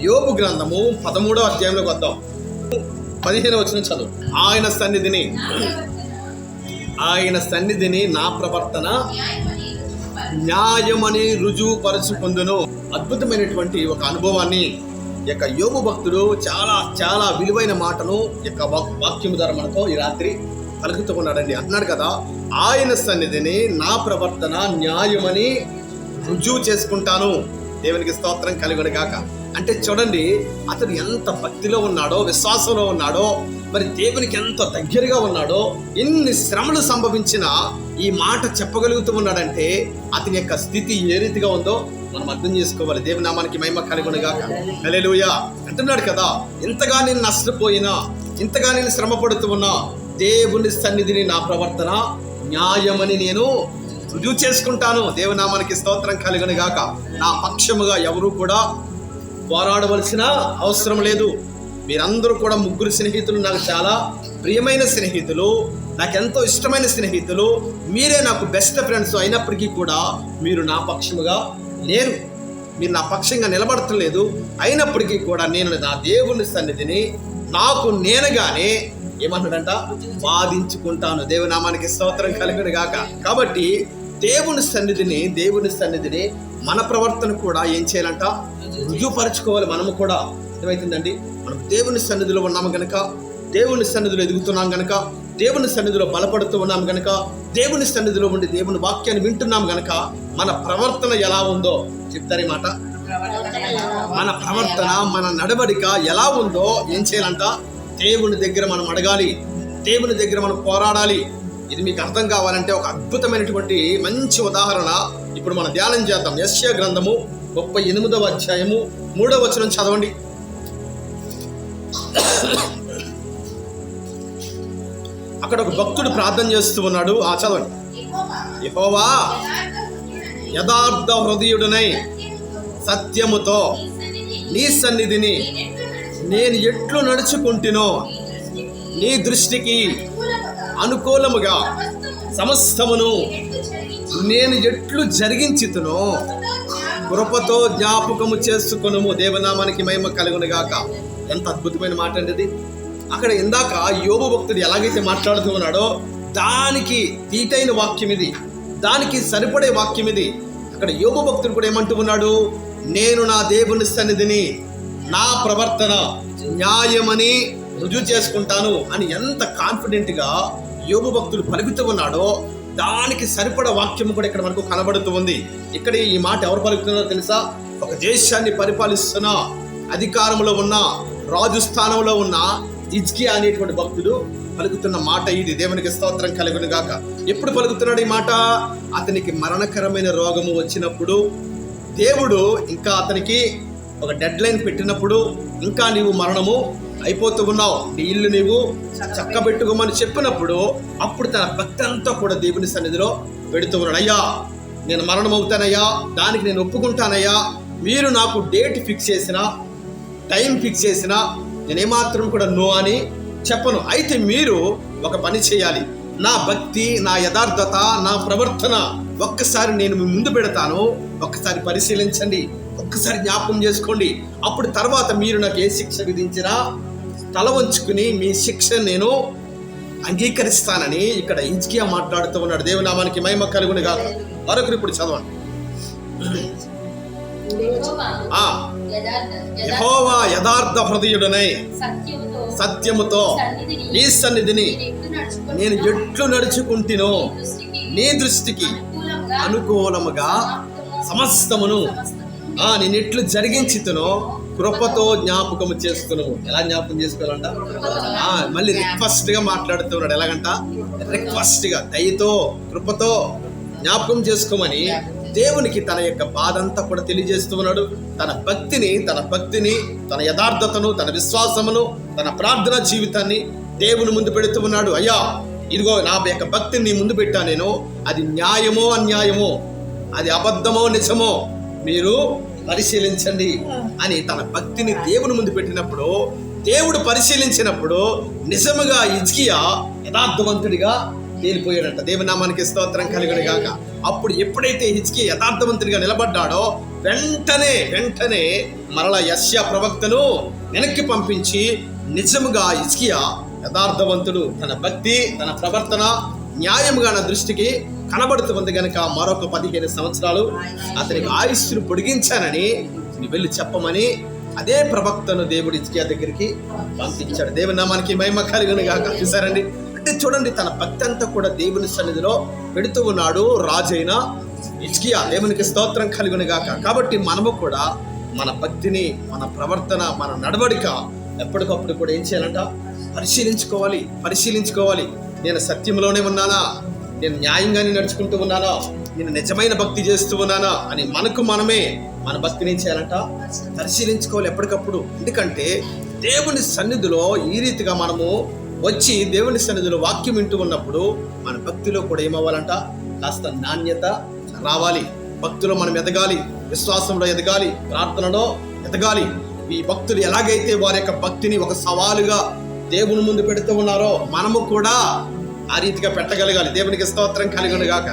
యోగు గ్రంథము పదమూడో అధ్యాయంలోకి వద్దాం. పదిహేను వచ్చిన చదువు. ఆయన సన్నిధిని ఆయన సన్నిధిని నా ప్రవర్తన న్యాయమని రుజువు పరుచుకుందును అద్భుతమైనటువంటి ఒక అనుభవాన్ని ఈ యొక్క యోగు భక్తుడు చాలా చాలా విలువైన మాటను యొక్క వాక్యం ద్వారా మనతో ఈ రాత్రి పలుకుతూ అన్నాడు కదా ఆయన సన్నిధిని నా ప్రవర్తన న్యాయమని రుజువు చేసుకుంటాను. దేవునికి స్తోత్రం కలిగిన గాక. అంటే చూడండి అతను ఎంత భక్తిలో ఉన్నాడో విశ్వాసంలో ఉన్నాడో మరి దేవునికి ఎంత దగ్గరగా ఉన్నాడో ఎన్ని శ్రమలు సంభవించినా ఈ మాట చెప్పగలుగుతూ ఉన్నాడంటే అతని యొక్క స్థితి ఏ రీతిగా ఉందో మనం అర్థం చేసుకోవాలి. దేవుని నామానికి మహిమ కలిగిన గాక అంటున్నాడు కదా ఇంతగా నేను నష్టపోయినా ఇంతగా నేను శ్రమ పడుతూ ఉన్నా దేవుని సన్నిధిని నా ప్రవర్తన న్యాయమని నేను రుజువు చేసుకుంటాను. దేవునామానికి స్తోత్రం కలిగిన గాక నా పక్షముగా ఎవరు కూడా పోరాడవలసిన అవసరం లేదు. మీరందరూ కూడా ముగ్గురు స్నేహితులు నాకు చాలా ప్రియమైన స్నేహితులు నాకెంతో ఇష్టమైన స్నేహితులు. మీరే నాకు బెస్ట్ ఫ్రెండ్స్ అయినప్పటికీ కూడా మీరు నా పక్షముగా లేరు. మీరు నా పక్షంగా నిలబడతలేదు. అయినప్పటికీ కూడా నేను నా దేవుని సన్నిధిని నాకు నేనుగానే ఏమన్నాడంట బాధించుకుంటాను దేవునామానికి స్తోత్రం కలిగిన గాక కాబట్టి దేవుని సన్నిధిని దేవుని సన్నిధిని మన ప్రవర్తన కూడా ఏం చేయాలంట? రుజువుపరచుకోవాలి మనము కూడా. ఏమైతుందండి? మనం దేవుని సన్నిధిలో ఉన్నాము గనక దేవుని సన్నిధిలో ఎదుగుతున్నాం గనక దేవుని సన్నిధిలో బలపడుతూ ఉన్నాం గనక దేవుని సన్నిధిలో ఉండి దేవుని వాక్యాన్ని వింటున్నాం గనక మన ప్రవర్తన ఎలా ఉందో చెప్తారు మాట. మన ప్రవర్తన మన నడవడిక ఎలా ఉందో ఏం చేయాలంట? దేవుని దగ్గర మనం అడగాలి. దేవుని దగ్గర మనం పోరాడాలి. ఇది మీకు అర్థం కావాలంటే ఒక అద్భుతమైనటువంటి మంచి ఉదాహరణ. ఇప్పుడు మనం ధ్యానం చేద్దాం. యశ్య గ్రంథము ముప్పై ఎనిమిదవ అధ్యాయము మూడవ వచనం చదవండి. అక్కడ ఒక భక్తుడు ప్రార్థన చేస్తూ ఉన్నాడు. ఆ చదవండి. యెహోవా యథార్థ హృదయుడునై సత్యముతో నీ సన్నిధిని నేను ఎట్లు నడుచుకుంటునో నీ దృష్టికి అనుకూలముగా సమస్తమును నేను ఎట్లు జరిగించుతునో కృపతో జ్ఞాపకము చేసుకునుము. దేవనామానికి మహిమ కలుగునుగాక ఎంత అద్భుతమైన మాట అండి అక్కడ ఇందాక యోగు భక్తుడు ఎలాగైతే మాట్లాడుతూ ఉన్నాడో దానికి తీటైన వాక్యం ఇది. దానికి సరిపడే వాక్యం ఇది. అక్కడ యోగు భక్తుడు కూడా ఏమంటూ ఉన్నాడు? నేను నా దేవుని సన్నిధిని నా ప్రవర్తన న్యాయమని రుజువు చేసుకుంటాను అని ఎంత కాన్ఫిడెంట్గా యోగు భక్తుడు పలుకుతూ ఉన్నాడో దానికి సరిపడ వాక్యం కూడా ఇక్కడ మనకు కనబడుతూ ఉంది. ఇక్కడ ఈ మాట ఎవరు పలుకుతున్నారో తెలుసా? ఒక దేశాన్ని పరిపాలిస్తున్న అధికారంలో ఉన్న రాజు స్థానంలో ఉన్న ఇజ్కియా అనేటువంటి భక్తుడు పలుకుతున్న మాట ఇది. దేవునికి స్తోత్రం కలుగును గాక. ఎప్పుడు పలుకుతున్నాడు ఈ మాట? అతనికి మరణకరమైన రోగము వచ్చినప్పుడు. దేవుడు ఇంకా అతనికి ఒక డెడ్ లైన్ పెట్టినప్పుడు. ఇంకా నీవు మరణము అయిపోతూ ఉన్నావు నీ ఇల్లు నీవు చక్కబెట్టుకోమని చెప్పినప్పుడు అప్పుడు తన భక్తి అంతా కూడా దేవుని సన్నిధిలో పెడుతూ ఉన్నాడు. అయ్యా నేను మరణం అవుతానయ్యా దానికి నేను ఒప్పుకుంటానయ్యా. మీరు నాకు డేట్ ఫిక్స్ చేసిన టైం ఫిక్స్ చేసిన నేను ఏమాత్రం కూడా నో అని చెప్పను. అయితే మీరు ఒక పని చేయాలి. నా భక్తి నా యథార్థత నా ప్రవర్తన ఒక్కసారి నేను మీ ముందు పెడతాను. ఒక్కసారి పరిశీలించండి. ఒక్కసారి జ్ఞాపకం చేసుకోండి. అప్పుడు తర్వాత మీరు నాకు ఏ శిక్ష విధించినా తల వంచుకుని మీ శిక్ష నేను అంగీకరిస్తానని ఇక్కడ ఇంచికియా మాట్లాడుతూ ఉన్నాడు. దేవునామానికి మహిమ కలుగుని కాదు మరొకరు ఇప్పుడు చదవండి. ఆ. యథార్థ హృదయుడనై సత్యముతో నీ సన్నిధిని నేను ఎట్లు నడుచుకుంటునో నీ దృష్టికి అనుకూలముగా సమస్తమును నేను ఎట్లు జరిగించుతునో కృపతో జ్ఞాపకము చేసుకును ఎలా జ్ఞాపకం చేసుకోవాలంట? మళ్ళీ రిక్వెస్ట్గా మాట్లాడుతున్నాడు. ఎలాగంట? రిక్వెస్ట్గా దయతో కృపతో జ్ఞాపకం చేసుకోమని దేవునికి తన యొక్క బాధ అంతా కూడా తెలియజేస్తున్నాడు. తన భక్తిని తన భక్తిని తన యథార్థతను తన విశ్వాసమును తన ప్రార్థన జీవితాన్ని దేవుని ముందు పెడుతూ ఉన్నాడు. అయ్యా ఇదిగో నా యొక్క భక్తిని ముందు పెట్టా నేను. అది న్యాయమో అన్యాయమో? అది అబద్ధమో నిజమో? మీరు పరిశీలించండి అని తన భక్తిని దేవుని ముందు పెట్టినప్పుడు దేవుడు పరిశీలించినప్పుడు నిజముగా ఇజ్కియా యథార్థవంతుడిగా తేలిపోయాడంట దేవునామానికి స్తోత్రం కలిగిన గాక అప్పుడు ఎప్పుడైతే హిజ్కి యథార్థవంతుడిగా నిలబడ్డాడో వెంటనే వెంటనే మరల యస్య ప్రవక్తను వెనక్కి పంపించి నిజముగా ఇస్కియా యథార్థవంతుడు. తన భక్తి తన ప్రవర్తన న్యాయముగా నా దృష్టికి కనబడుతుంది కనుక మరొక పదిహేను సంవత్సరాలు అతనికి ఆయుస్సును పొడిగించానని నువ్వు వెళ్ళి చెప్పమని అదే ప్రవక్తను దేవుడు ఇస్కియా దగ్గరికి పంపించాడు. దేవుని నామానికి మహిమ కలిగిన గాక చూసారండి అంటే చూడండి తన భక్తి అంతా కూడా దేవుని సన్నిధిలో పెడుతూ ఉన్నాడు రాజైన ఇచ్కియా దేవునికి స్తోత్రం కలుగును గాక కాబట్టి మనము కూడా మన భక్తిని మన ప్రవర్తన మన నడవడిక ఎప్పటికప్పుడు కూడా ఏం చేయాలంట? పరిశీలించుకోవాలి పరిశీలించుకోవాలి. నేను సత్యంలోనే ఉన్నానా? నేను న్యాయంగానే నడుచుకుంటూ ఉన్నానా? నేను నిజమైన భక్తి చేస్తూ ఉన్నానా? అని మనకు మనమే మన భక్తిని చేయాలంట? పరిశీలించుకోవాలి ఎప్పటికప్పుడు. ఎందుకంటే దేవుని సన్నిధిలో ఈ రీతిగా మనము వచ్చి దేవుని సన్నిధిలో వాక్యం వింటూ ఉన్నప్పుడు మన భక్తిలో కూడా ఏమవ్వాలంట? కాస్త నాణ్యత రావాలి. భక్తిలో మనం ఎదగాలి. విశ్వాసంలో ఎదగాలి. ప్రార్థనలో ఎదగాలి. ఈ భక్తులు ఎలాగైతే వారి యొక్క భక్తిని ఒక సవాలుగా దేవుని ముందు పెడుతూ ఉన్నారో మనము కూడా ఆ రీతిగా పెట్టగలగాలి. దేవునికి స్తోత్రం కలిగిన గాక